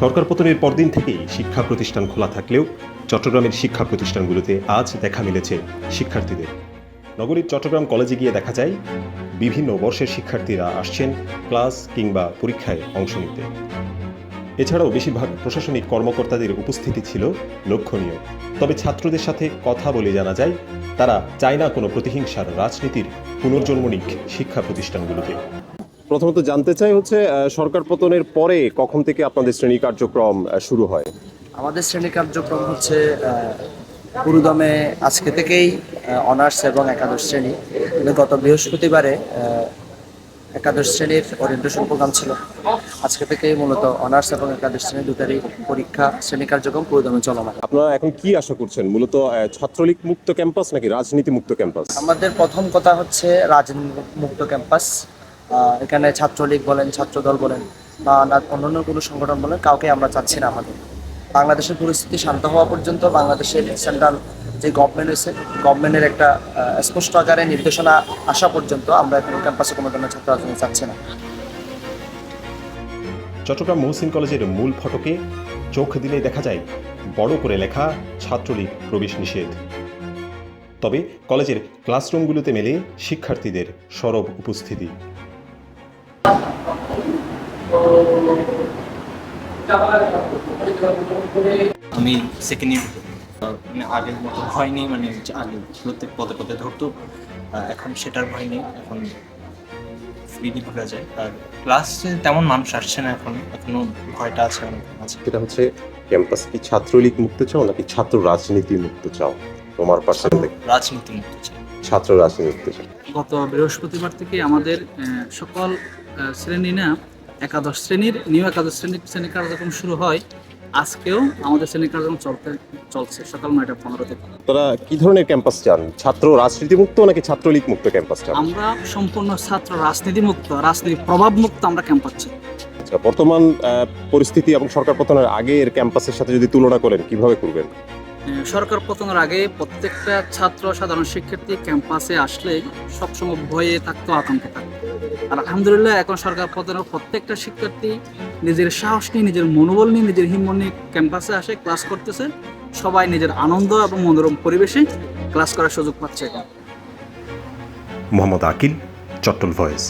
সরকার পতনের পরদিন থেকেই শিক্ষা প্রতিষ্ঠান খোলা থাকলেও চট্টগ্রামের শিক্ষা প্রতিষ্ঠানগুলোতে আজ দেখা মিলেছে শিক্ষার্থীদের। নগরীর চট্টগ্রাম কলেজে গিয়ে দেখা যায়, বিভিন্ন বর্ষের শিক্ষার্থীরা আসছেন ক্লাস কিংবা পরীক্ষায় অংশ নিতে। এছাড়াও বেশিরভাগ প্রশাসনিক কর্মকর্তাদের উপস্থিতি ছিল লক্ষণীয়। তবে ছাত্রদের সাথে কথা বলে জানা যায়, তারা চায় না কোনো প্রতিহিংসার রাজনীতির পুনর্জন্মনিক শিক্ষা প্রতিষ্ঠানগুলোতে। প্রথমত জানতে চাই হচ্ছে সরকার পতনের পরে কখন থেকে আপনাদের শ্রেণি কার্যক্রম শুরু হয়? আমাদের শ্রেণি কার্যক্রম হচ্ছে পুরুদমে আজকে থেকেই অনার্স এবং একাদশ শ্রেণি। কিন্তু গত বৃহস্পতিবারে একাদশ শ্রেণির ওরিয়েন্টেশন প্রোগ্রাম ছিল। আজকে থেকেই মূলত অনার্স এবং একাদশ শ্রেণি দুটারই পরীক্ষা শ্রেণি কার্যক্রম পুরুদমে চলমান। আপনারা এখন কি আশা করছেন? মূলত ছাত্রলীগ মুক্ত ক্যাম্পাস নাকি রাজনীতি মুক্ত ক্যাম্পাস? আমাদের প্রথম কথা হচ্ছে রাজনীতি মুক্ত ক্যাম্পাস। এখানে ছাত্রলীগ বলেন, ছাত্রদল বলেন, বা না- অন্যান্য কোনো সংগঠন বলেন, কাউকে আমরা চাচ্ছি না আমাদের। বাংলাদেশের পরিস্থিতি শান্ত হওয়া পর্যন্ত বাংলাদেশের সেন্ট্রাল যে গভর্নমেন্ট হয়েছে গভর্নমেন্টের একটা স্পষ্ট আকারে নির্দেশনা আসা পর্যন্ত আমরা এখন ক্যাম্পাসে কোনো ধরনের ছাত্র রাজনীতি চাচ্ছি না। চট্টগ্রাম মহসিন কলেজের মূল ফটকে চোখ দিলেই দেখা যায়, বড় করে লেখা ছাত্রলীগ প্রবেশ নিষেধ। তবে কলেজের ক্লাসরুমগুলোতে মেলে শিক্ষার্থীদের সরব উপস্থিতি। আমি সেকেন্ড ইয়ার মানে আগের মতো হয়নি মানে আগে প্রত্যেক পদে পদে ধরতো এখন সেটার ভয় নেই এখন ফ্রিলি ঘোরা যায় আর ক্লাসে তেমন মানুষ আসছে না এখন এখনও ভয়টা আছে অনেক আছে। সেটা হচ্ছে ক্যাম্পাস কি ছাত্রলীগ মুক্ত চাও নাকি ছাত্র রাজনীতি মুক্ত চাও? তোমার রাজনীতি মুক্ত চাই। ছাত্র রাজনীতি মুক্ত চাও। গত বৃহস্পতিবার থেকে আমাদের আহ, সকল শ্রেণি না একাদশ শ্রেণির নিউ একাদশ শ্রেণির শ্রেণি কার্যক্রম শুরু হয় আজকেও আমাদের শ্রেণি কার্যক্রম চলতে চলছে সকাল নয়টা পনেরো থেকে। তারা কি ধরনের ক্যাম্পাস চান? ছাত্র রাজনীতি মুক্ত নাকি ছাত্রলীগ মুক্ত ক্যাম্পাস চান? আমরা সম্পূর্ণ ছাত্র রাজনীতি মুক্ত রাজনীতি প্রভাব মুক্ত আমরা ক্যাম্পাস চাই। আচ্ছা বর্তমান পরিস্থিতি এবং সরকার পতনের আগের ক্যাম্পাসের সাথে যদি তুলনা করেন কীভাবে করবেন? সরকার পতনের আগে প্রত্যেকটা ছাত্র সাধারণ শিক্ষার্থী ক্যাম্পাসে আসলে সবসময় ভয়ে থাকতো আতঙ্কে থাকতো। আর আলহামদুলিল্লাহ, এখন সরকার পতনের প্রত্যেকটা শিক্ষার্থী নিজের সাহস নিয়ে, নিজের মনোবল নিয়ে, নিজের হিম্মত নিয়ে ক্যাম্পাসে আসে, ক্লাস করতেছে। সবাই নিজের আনন্দ এবং মনোরম পরিবেশে ক্লাস করার সুযোগ পাচ্ছে এখন। মোহাম্মদ আকিল, চট্টল ভয়েস।